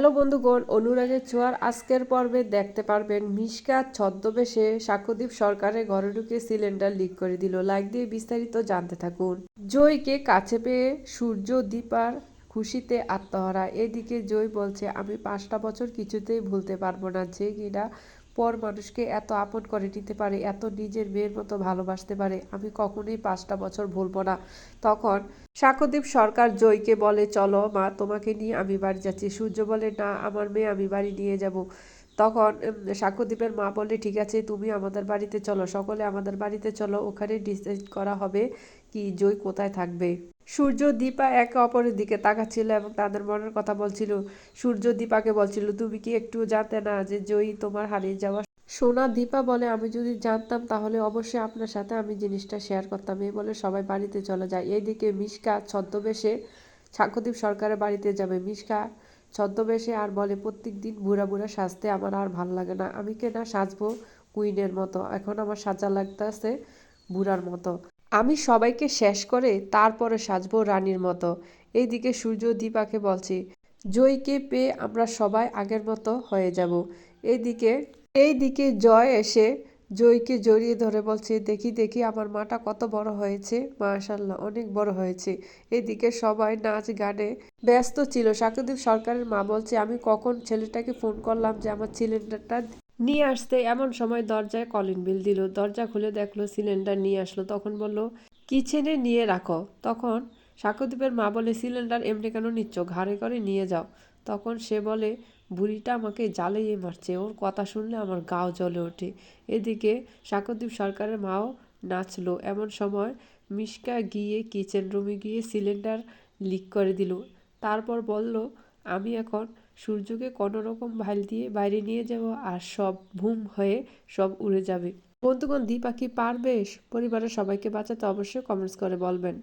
Hello বন্ধুগণ, অনুরাগের ছোঁয়ার আজকের পর্বে দেখতে পারবেন মিশকা ছদ্মবেশে সাক্ষ্যদীপ সরকারের ঘরে ঢুকে সিলিন্ডার লিক করে দিল। লাইক দিয়ে বিস্তারিত জানতে থাকুন। জয়কে কাছে পেয়ে সূর্য দীপার খুশিতে আত্মহারা। এদিকে জয় বলছে, আমি পাঁচটা বছর কিছুতেই ভুলতে পারব না যে কিনা পর মানুষকে এত আপন করে নিতে পারে, এত নিজের মেয়ের মতো ভালোবাসতে পারে, আমি কখনোই পাঁচটা বছর ভুলবো না। তখন সাক্ষ্যদীপ সরকার জয়কে বলে, চলো মা, তোমাকে নিয়ে আমি বাড়ি যাচ্ছি। সূর্য বলে, না, আমার মেয়ে, আমি বাড়ি নিয়ে যাব। তখন উম, সাক্ষ্যদীপের মা বলে ঠিক আছে তুমি আমাদের বাড়িতে চলো। সকলে আমাদের বাড়িতে চলো। ওখানে ডিসাইড করা হবে কি জয় কোথায় থাকবে। সূর্য দীপা একে অপরের দিকে তাকাচ্ছিল এবং তাদের মনের কথা বলছিল। সূর্য দীপাকে বলছিল তুমি কি একটু জানতে না যে জয়ী তোমার হারিয়ে যাওয়া সোনা দীপা বলে আমি যদি জানতাম তাহলে অবশ্যই আপনার সাথে আমি জিনিসটা শেয়ার করতাম। এই বলে সবাই বাড়িতে চলে যায়। এইদিকে মিশকা ছদ্মবেশে সাক্ষ্যদীপ সরকারের বাড়িতে যাবে। মিশকা ছদ্মবেশে আর বলে, প্রত্যেক দিন বুড়া বুড়া সাজতে আমার আর ভালো লাগে না। আমি কেনা সাজবো কুইনের মতো। এখন আমার সাজা লাগতেছে বুড়ার মতো। আমি সবাইকে শেষ করে তারপরে সাজবো রানীর মতো। এইদিকে সূর্য দীপাকে বলছি জয়কে পেয়ে আমরা সবাই আগের মতো হয়ে যাব। এইদিকে এইদিকে জয় এসে জয়কে জড়িয়ে ধরে বলছে, দেখি দেখি, আমার মাটা কত বড় হয়েছে। মাশাল্লাহ অনেক বড় হয়েছে। এদিকে সবাই নাচ গানে ব্যস্ত ছিল। সাকুদীপ সরকারের মা বলছে, আমি কখন ছেলেটাকে ফোন করলাম যে আমার সিলিন্ডারটা নিয়ে আসতে? এমন সময় দরজায় কলিং বিল দিল। দরজা খুলে দেখল সিলিন্ডার নিয়ে আসলো। তখন বলল, কিচেনে নিয়ে রাখো। তখন সাকুদীপের মা বলে, সিলিন্ডার এমনি কেন নিচ্ছ? ঘাড়ে করে নিয়ে যাও। তখন সে বলে, বুড়িটা আমাকে জ্বালিয়ে মারছে। ওর কথা শুনলে আমার গাও জ্বলে ওঠে। এদিকে সাকুদীপ সরকারের মাও নাচলো। এমন সময় মিশকা গিয়ে কিচেন রুমে গিয়ে সিলিন্ডার লিক করে দিল। তারপর বলল, আমি এখন সূর্যকে কোনো রকম ভাইল দিয়ে বাইরে নিয়ে যাব আর সব ভুম হয়ে সব উড়ে যাবে। বন্ধুগণ দীপা পারবে পরিবারের সবাইকে বাঁচাতে অবশ্যই কমেন্টস করে বলবেন।